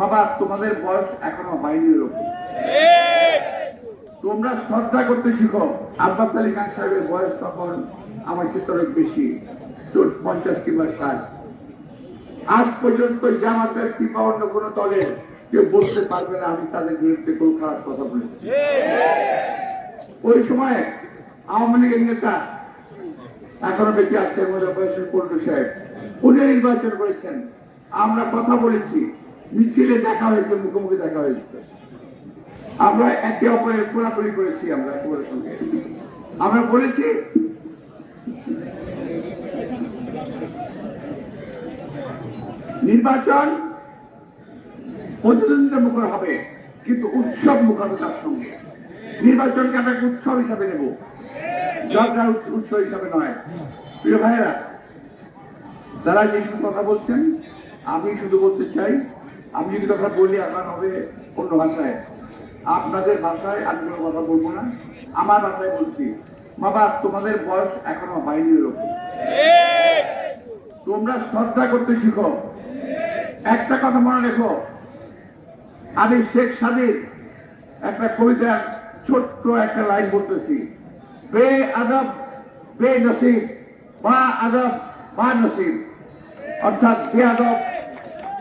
বাবা, তোমাদের বয়স এখনও হয়নি তোমরা শ্রদ্ধা করতে শিখো। আব্বাস আলী খান সাহেবের বয়স তখন আমার চেয়ে অনেক বেশি। পঞ্চাশ কিংবা ষাট। আজ পর্যন্ত জামাতের কিংবা অন্য কোনো দলের কেউ বলতে পারবে না, আমি তাদের বিরুদ্ধে কোনো খারাপ কথা বলেছি। ওই সময় আওয়ামী লীগের নেতা এখনও বেঁচে আছে মজা বয়সের পল্টু সাহেব। উনি নির্বাচন করেছেন। আমরা কথা বলেছি। মিছিলে দেখা হয়েছে, মুখোমুখি দেখা হয়েছে। আমরা একে অপরের পুরাপুরি করেছি আমরা একেবারের সঙ্গে। আমরা বলেছি, নির্বাচন প্রতিদ্বন্দ্বিতা মুখর হবে, কিন্তু উৎসব মুখরতার সঙ্গে। নির্বাচনকে আমরা উৎসব হিসাবে নেব। দরকার উৎসব হিসাবে নয়। প্রিয় ভাইয়েরা তারা যেসব কথা বলছেন, আমি শুধু বলতে চাই আমি যদি কথা বলি, আমার হবে অন্য ভাষায়। আপনাদের ভাষায় আমি কোনো কথা বলব না। আমার ভাষায় বলছি, বাবা, তোমাদের বয়স এখনও হয়নি ওরকম তোমরা শ্রদ্ধা করতে শিখো। একটা কথা মনে রেখো। আমি শেখ সাদির একটা কবিতার ছোট্ট একটা লাইন বলতেছি, বে আদব, বে নসিব, বা আদব, বা নসিব। অর্থাৎ বে আদব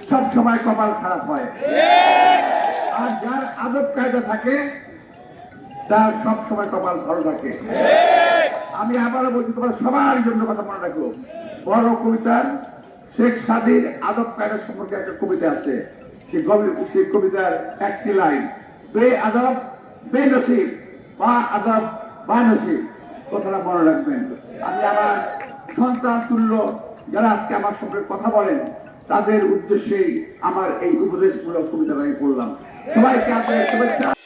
সব সময় কপাল খারাপ হয়। আর যার আদব কায়দা থাকে, তার সব সময় কপাল ভালো থাকে। আমি আবারও বলছি, তোমার সবার জন্য কথা মনে রাখো। বড় কবিতার শেখ সাদির আদব কায়দা সম্পর্কে একটা কবিতা আছে। সেই কবি- সেই কবিতার একটি লাইন, বে আদব, বে নসিব, বা আদব, বা নসিব। কথাটা মনে রাখবেন। আমি আমার সন্তান তুল্য, যারা আজকে আমার সঙ্গে কথা বলেন তাদের উদ্দেশ্যেই আমার এই উপদেশমূলক কবিতা আমি পড়লাম। সবাইকে আপনার শুভেচ্ছা।